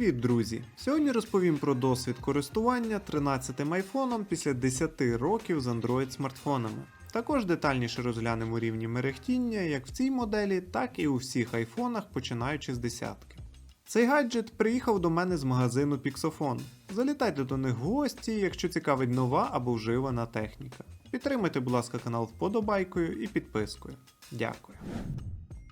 Привіт, друзі! Сьогодні розповім про досвід користування 13-м айфоном після 10 років з Android смартфонами. Також детальніше розглянемо рівні мерехтіння як в цій моделі, так і у всіх айфонах, починаючи з десятки. Цей гаджет приїхав до мене з магазину Pixofon. Залітайте до них в гості, якщо цікавить нова або вживана техніка. Підтримайте, будь ласка, канал вподобайкою і підпискою. Дякую.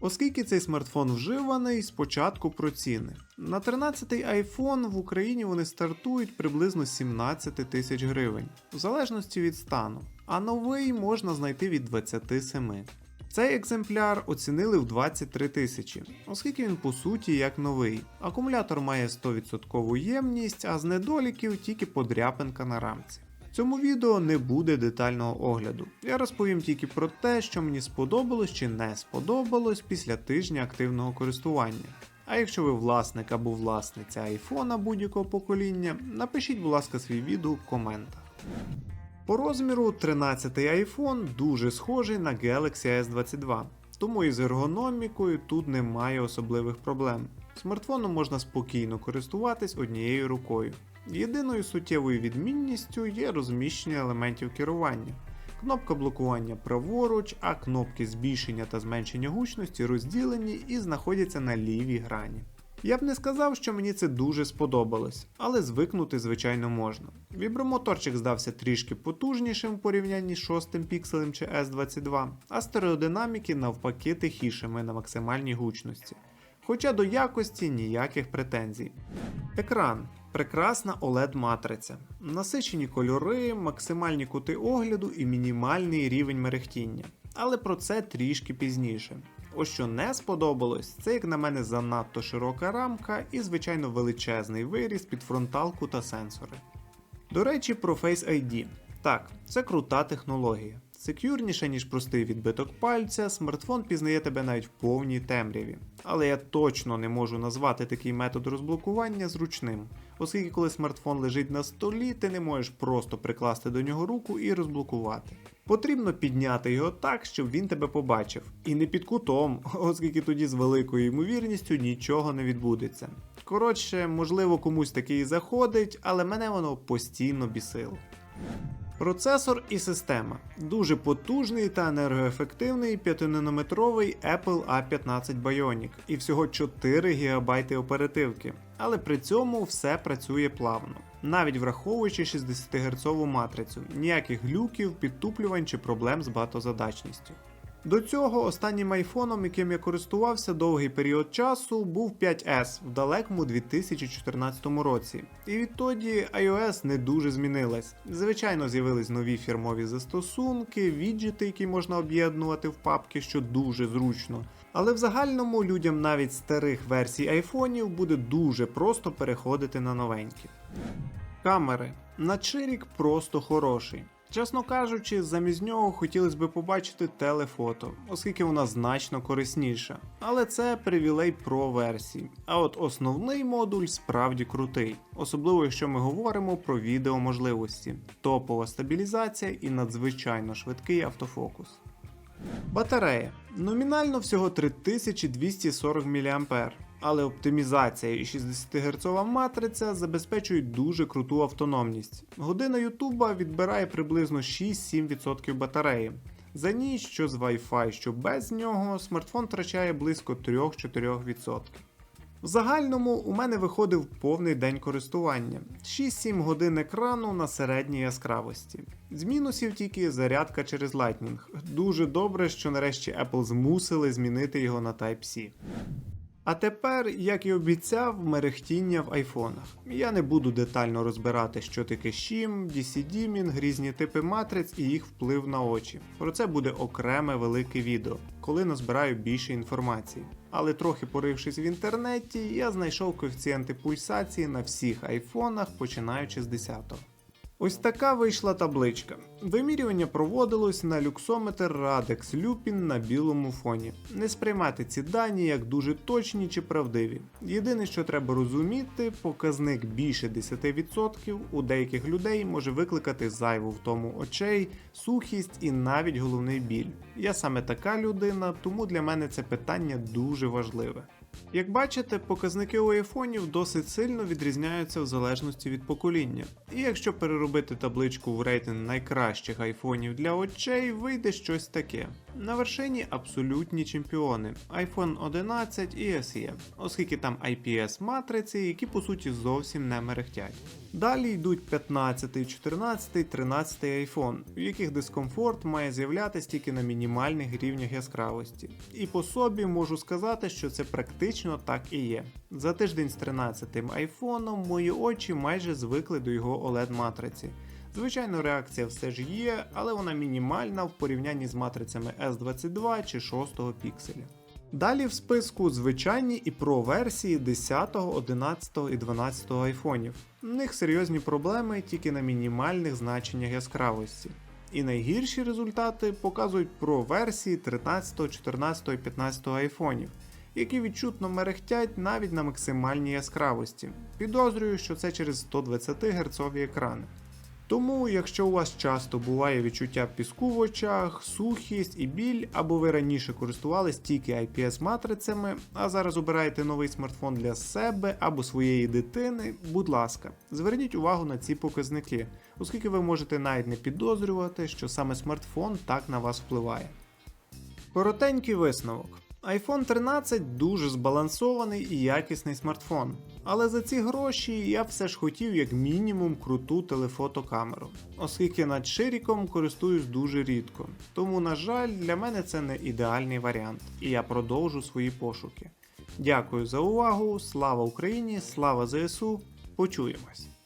Оскільки цей смартфон вживаний, спочатку про ціни. На 13-й iPhone в Україні вони стартують приблизно 17 тисяч гривень, в залежності від стану, а новий можна знайти від 27. Цей екземпляр оцінили в 23 тисячі, оскільки він по суті як новий. Акумулятор має 100% ємність, а з недоліків тільки подряпинка на рамці. Цьому відео не буде детального огляду. Я розповім тільки про те, що мені сподобалось чи не сподобалось після тижня активного користування. А якщо ви власник або власниця айфона будь-якого покоління, напишіть, будь ласка, свій відгук в коментах. По розміру 13-й iPhone дуже схожий на Galaxy S22, тому із ергономікою тут немає особливих проблем. Смартфоном можна спокійно користуватись однією рукою. Єдиною суттєвою відмінністю є розміщення елементів керування. Кнопка блокування праворуч, а кнопки збільшення та зменшення гучності розділені і знаходяться на лівій грані. Я б не сказав, що мені це дуже сподобалось, але звикнути, звичайно, можна. Вібромоторчик здався трішки потужнішим в порівнянні з 6 пікселем чи S22, а стереодинаміки навпаки тихішими на максимальній гучності. Хоча до якості ніяких претензій. Екран. Прекрасна OLED-матриця, насичені кольори, максимальні кути огляду і мінімальний рівень мерехтіння. Але про це трішки пізніше. Ось що не сподобалось, це як на мене занадто широка рамка і, звичайно, величезний виріс під фронталку та сенсори. До речі, про Face ID. Так, це крута технологія. Секюрніше, ніж простий відбиток пальця, смартфон пізнає тебе навіть в повній темряві. Але я точно не можу назвати такий метод розблокування зручним, оскільки коли смартфон лежить на столі, ти не можеш просто прикласти до нього руку і розблокувати. Потрібно підняти його так, щоб він тебе побачив. І не під кутом, оскільки тоді з великою ймовірністю нічого не відбудеться. Коротше, можливо, комусь такий заходить, але мене воно постійно бісило. Процесор і система. Дуже потужний та енергоефективний 5-нанометровий Apple A15 Bionic і всього 4 ГБ оперативки. Але при цьому все працює плавно, навіть враховуючи 60 Гц матрицю, ніяких глюків, підтуплювань чи проблем з багатозадачністю. До цього останнім айфоном, яким я користувався довгий період часу, був 5S в далекому 2014 році. І відтоді iOS не дуже змінилась. Звичайно, з'явились нові фірмові застосунки, віджити, які можна об'єднувати в папки, що дуже зручно. Але в загальному людям навіть старих версій айфонів буде дуже просто переходити на новенькі. Камери. На чирік просто хороший. Чесно кажучи, замість нього хотілося б побачити телефото, оскільки вона значно корисніша. Але це привілей Pro версії. А от основний модуль справді крутий, особливо якщо ми говоримо про відеоможливості, топова стабілізація і надзвичайно швидкий автофокус. Батарея. Номінально всього 3240 мА, але оптимізація і 60 Гц матриця забезпечують дуже круту автономність. Година Ютуба відбирає приблизно 6-7% батареї. За ніч, що з Wi-Fi, що без нього, смартфон втрачає близько 3-4%. В загальному у мене виходив повний день користування 6-7 годин екрану на середній яскравості. З мінусів тільки зарядка через Lightning. Дуже добре, що нарешті Apple змусили змінити його на Type-C. А тепер, як і обіцяв, мерехтіння в айфонах. Я не буду детально розбирати, що таке щім, DC-дімінг, різні типи матриць і їх вплив на очі. Про це буде окреме велике відео, коли назбираю більше інформації. Але трохи порившись в інтернеті, я знайшов коефіцієнти пульсації на всіх айфонах, починаючи з 10-го. Ось така вийшла табличка. Вимірювання проводилось на люксометр Radex Lupin на білому фоні. Не сприймайте ці дані як дуже точні чи правдиві. Єдине, що треба розуміти, показник більше 10% у деяких людей може викликати зайву втому очей, сухість і навіть головний біль. Я саме така людина, тому для мене це питання дуже важливе. Як бачите, показники у айфонів досить сильно відрізняються в залежності від покоління. І якщо переробити табличку в рейтинг найкращих айфонів для очей, вийде щось таке. На вершині абсолютні чемпіони iPhone 11 і SE, оскільки там IPS матриці, які по суті зовсім не мерехтять. Далі йдуть 15, 14, 13 iPhone, в яких дискомфорт має з'являтися тільки на мінімальних рівнях яскравості. І по собі можу сказати, що це практично так і є. За тиждень з 13 айфоном мої очі майже звикли до його OLED матриці. Звичайно, реакція все ж є, але вона мінімальна в порівнянні з матрицями S22 чи 6 пікселя. Далі в списку звичайні і Pro версії 10, 11 і 12 айфонів. В них серйозні проблеми тільки на мінімальних значеннях яскравості. І найгірші результати показують Pro версії 13, 14 і 15 айфонів, які відчутно мерехтять навіть на максимальній яскравості. Підозрюю, що це через 120 Гц екрани. Тому, якщо у вас часто буває відчуття піску в очах, сухість і біль, або ви раніше користувались тільки IPS матрицями, а зараз обираєте новий смартфон для себе або своєї дитини, будь ласка, зверніть увагу на ці показники, оскільки ви можете навіть не підозрювати, що саме смартфон так на вас впливає. Коротенький висновок. iPhone 13 дуже збалансований і якісний смартфон. Але за ці гроші я все ж хотів як мінімум круту телефотокамеру, оскільки над ширіком користуюсь дуже рідко. Тому, на жаль, для мене це не ідеальний варіант, і я продовжу свої пошуки. Дякую за увагу, слава Україні, слава ЗСУ, почуємось!